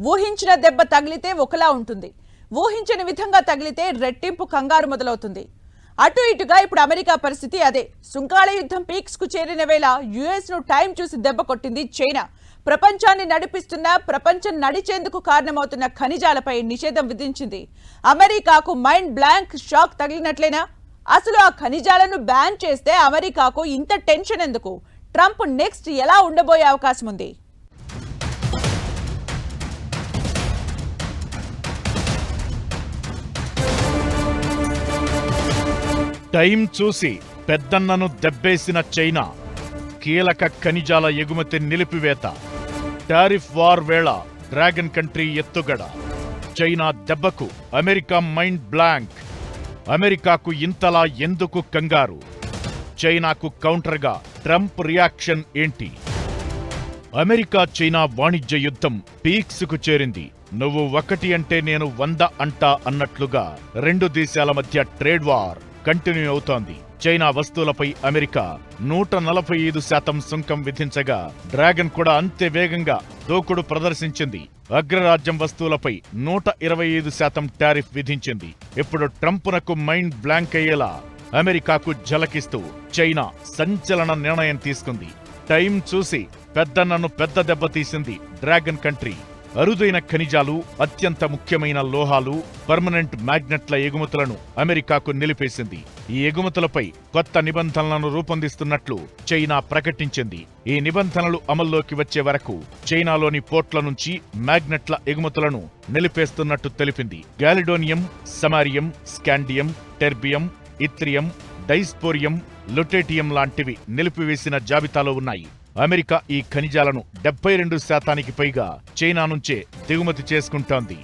ఊహించిన దెబ్బ తగిలితే ఒకలా ఉంటుంది. ఊహించని విధంగా తగిలితే రెట్టింపు కంగారు మొదలవుతుంది. అటు ఇటుగా ఇప్పుడు అమెరికా పరిస్థితి అదే. సుంకాల యుద్ధం పీక్స్కు చేరిన వేళ యుఎస్ను టైం చూసి దెబ్బ కొట్టింది చైనా. ప్రపంచాన్ని నడిపిస్తున్న ప్రపంచం నడిచేందుకు కారణమవుతున్న ఖనిజాలపై నిషేధం విధించింది. అమెరికాకు మైండ్ బ్లాంక్ షాక్ తగిలినట్లేనా? అసలు ఆ ఖనిజాలను బ్యాన్ చేస్తే అమెరికాకు ఇంత టెన్షన్ ఎందుకు? ట్రంప్ నెక్స్ట్ ఎలా ఉండబోయే అవకాశం ఉంది టైం చూసి పెద్దన్నను దెబ్బేసిన చైనా కీలక ఖనిజాల ఎగుమతి నిలిపివేత. టారిఫ్ వార్ వేళ డ్రాగన్ కంట్రీ ఎత్తుగడ. చైనా దెబ్బకు అమెరికా మైండ్ బ్లాంక్. అమెరికాకు ఇంతలా ఎందుకు కంగారు? చైనాకు కౌంటర్గా ట్రంప్ రియాక్షన్ ఏంటి? అమెరికా చైనా వాణిజ్య యుద్ధం పీక్స్కు చేరింది. నువ్వు ఒకటి అంటే నేను వంద అంటా అన్నట్లుగా రెండు దేశాల మధ్య ట్రేడ్ వార్ కంటిన్యూ అవుతోంది. చైనా వస్తువులపై అమెరికా నూట నలభై ఐదు శాతం సుంకం విధించగా డ్రాగన్ కూడా అంతే వేగంగా దూకుడు ప్రదర్శించింది. అగ్రరాజ్యం వస్తువులపై నూట ఇరవై ఐదు శాతం టారిఫ్ విధించింది. ఇప్పుడు ట్రంప్నకు మైండ్ బ్లాంక్ అయ్యేలా అమెరికాకు జలకిస్తూ చైనా సంచలన నిర్ణయం తీసుకుంది. టైం చూసి పెద్దన్నను పెద్ద దెబ్బ తీసింది డ్రాగన్ కంట్రీ. అరుదైన ఖనిజాలు అత్యంత ముఖ్యమైన లోహాలు పర్మనెంట్ మ్యాగ్నెట్ల ఎగుమతులను అమెరికాకు నిలిపేసింది. ఈ ఎగుమతులపై కొత్త నిబంధనలను రూపొందిస్తున్నట్లు చైనా ప్రకటించింది. ఈ నిబంధనలు అమల్లోకి వచ్చే వరకు చైనాలోని పోర్ట్ల నుంచి మ్యాగ్నెట్ల ఎగుమతులను నిలిపేస్తున్నట్టు తెలిపింది. Gadolinium samarium scandium terbium yttrium dysprosium lutetium లాంటివి నిలిపివేసిన జాబితాలో ఉన్నాయి. అమెరికా ఈ ఖనిజాలను డెబ్బై రెండు శాతానికి పైగా చైనా నుంచే దిగుమతి చేసుకుంటోంది.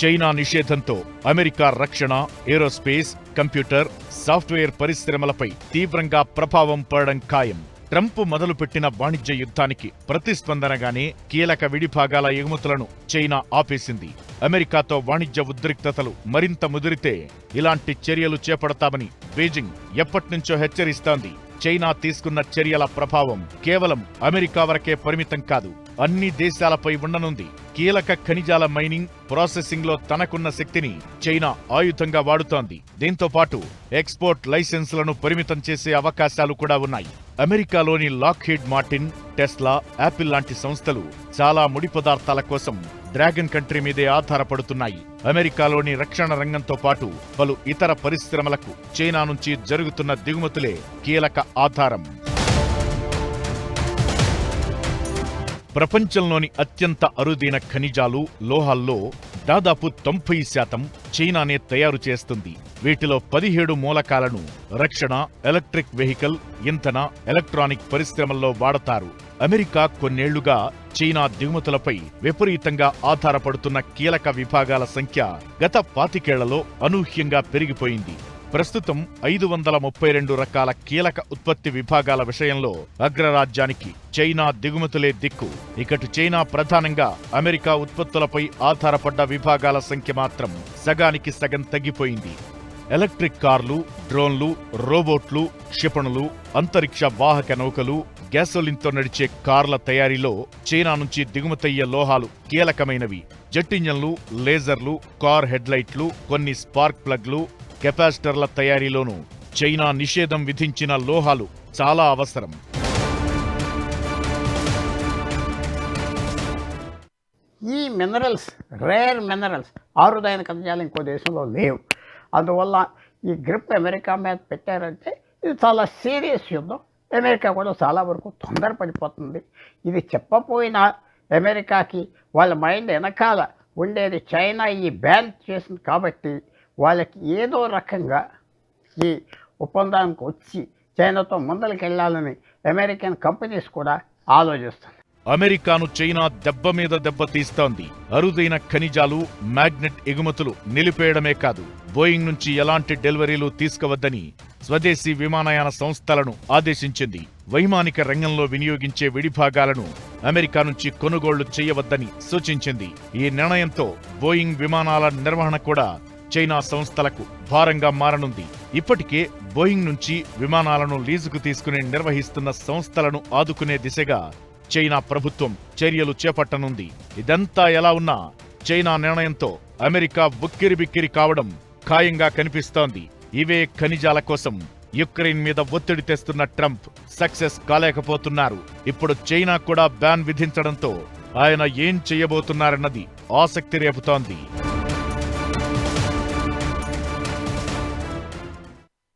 చైనా నిషేధంతో అమెరికా రక్షణ ఏరోస్పేస్ కంప్యూటర్ సాఫ్ట్వేర్ పరిశ్రమలపై తీవ్రంగా ప్రభావం పడడం ఖాయం. ట్రంప్ మొదలుపెట్టిన వాణిజ్య యుద్ధానికి ప్రతిస్పందనగానే కీలక విడిభాగాల ఎగుమతులను చైనా ఆపేసింది. అమెరికాతో వాణిజ్య ఉద్రిక్తతలు మరింత ముదిరితే ఇలాంటి చర్యలు చేపడతామని బీజింగ్ ఎప్పట్నుంచో హెచ్చరిస్తోంది. చైనా తీసుకున్న చర్యల ప్రభావం కేవలం అమెరికా వరకే పరిమితం కాదు. అన్ని దేశాలపై ఉండనుంది కీలక ఖనిజాల మైనింగ్ ప్రాసెసింగ్లో తనకున్న శక్తిని చైనా ఆయుధంగా వాడుతోంది. దీంతో పాటు ఎక్స్పోర్ట్ లైసెన్సులను పరిమితం చేసే అవకాశాలు కూడా ఉన్నాయి. అమెరికాలోని లాక్హీడ్ మార్టిన్ టెస్లా యాపిల్ లాంటి సంస్థలు చాలా ముడి పదార్థాల కోసం డ్రాగన్ కంట్రీ మీదే ఆధారపడుతున్నాయి. అమెరికాలోని రక్షణ రంగంతో పాటు పలు ఇతర పరిశ్రమలకు చైనా నుంచి జరుగుతున్న దిగుమతులే కీలక ఆధారం. ప్రపంచంలోని అత్యంత అరుదైన ఖనిజాలు లోహాల్లో దాదాపు తొంభై శాతం చైనానే తయారు చేస్తుంది. వీటిలో పదిహేడు మూలకాలను రక్షణ ఎలక్ట్రిక్ వెహికల్ ఇంధన ఎలక్ట్రానిక్ పరిశ్రమల్లో వాడతారు. అమెరికా కొన్నేళ్ళుగా చైనా దిగుమతులపై విపరీతంగా ఆధారపడుతున్న కీలక విభాగాల సంఖ్య గత పాతికేళ్ళలో అనూహ్యంగా పెరిగిపోయింది. ప్రస్తుతం ఐదు వందల ముప్పై రెండు రకాల కీలక ఉత్పత్తి విభాగాల విషయంలో అగ్రరాజ్యానికి చైనా దిగుమతులే దిక్కు. ఇకటు చైనా ప్రధానంగా అమెరికా ఉత్పత్తులపై ఆధారపడ్డ విభాగాల సంఖ్య మాత్రం సగానికి సగం తగ్గిపోయింది. ఎలక్ట్రిక్ కార్లు డ్రోన్లు రోబోట్లు క్షిపణులు అంతరిక్ష వాహక నౌకలు గ్యాసోలిన్తో నడిచే కార్ల తయారీలో చైనా నుంచి దిగుమతయ్యే లోహాలు కీలకమైనవి. జెట్టింజన్లు లేజర్లు కార్ హెడ్లైట్లు కొన్ని స్పార్క్ ప్లగ్లు కెపాసిటర్ల తయారీలోనూ చైనా నిషేధం విధించిన లోహాలు చాలా అవసరం. ఈ మినరల్స్ రేర్ మినరల్స్ ఆరుదైన ఖనిజాలు ఇంకో దేశంలో లేవు. అందువల్ల ఈ గ్రిప్ అమెరికా మీద పెట్టారంటే ఇది చాలా సీరియస్ యుద్ధం. అమెరికా కూడా చాలా వరకు తొందరపడిపోతుంది. ఇది చెప్పపోయినా అమెరికాకి వాళ్ళ మైండ్ వెనకాల ఉండేది చైనా ఈ బ్యాన్ చేసింది కాబట్టి వాళ్ళకి ఏదో రకంగా ఈ ఒప్పందానికి వచ్చి చైనాతో ముందరికెళ్ళాలని అమెరికన్ కంపెనీస్ కూడా ఆలోచిస్తుంది అమెరికాను చైనా దెబ్బ మీద దెబ్బ తీస్తోంది. అరుదైన ఖనిజాలు మ్యాగ్నెట్ ఎగుమతులు నిలిపేయడమే కాదు బోయింగ్ నుంచి ఎలాంటి డెలివరీలు తీసుకువద్దని స్వదేశీ విమానయాన సంస్థలను ఆదేశించింది. వైమానిక రంగంలో వినియోగించే విడిభాగాలను అమెరికా నుంచి కొనుగోళ్ళు చేయవద్దని సూచించింది. ఈ నిర్ణయంతో బోయింగ్ విమానాల నిర్వహణ కూడా చైనా సంస్థలకు భారంగా మారనుంది. ఇప్పటికే బోయింగ్ నుంచి విమానాలను లీజుకు తీసుకుని నిర్వహిస్తున్న సంస్థలను ఆదుకునే దిశగా చైనా ప్రభుత్వం చర్యలు చేపట్టనుంది. ఇదంతా ఎలా ఉన్నా చైనా నిర్ణయంతో అమెరికా ఉక్కిరిబిక్కిరి కావడం ఖాయంగా కనిపిస్తోంది. ఇవే ఖనిజాల కోసం యుక్రెయిన్ మీద ఒత్తిడి తెస్తున్న ట్రంప్ సక్సెస్ కాలేకపోతున్నారు. ఇప్పుడు చైనా కూడా బ్యాన్ విధించడంతో ఆయన ఏం చేయబోతున్నారన్నది ఆసక్తి రేపుతోంది.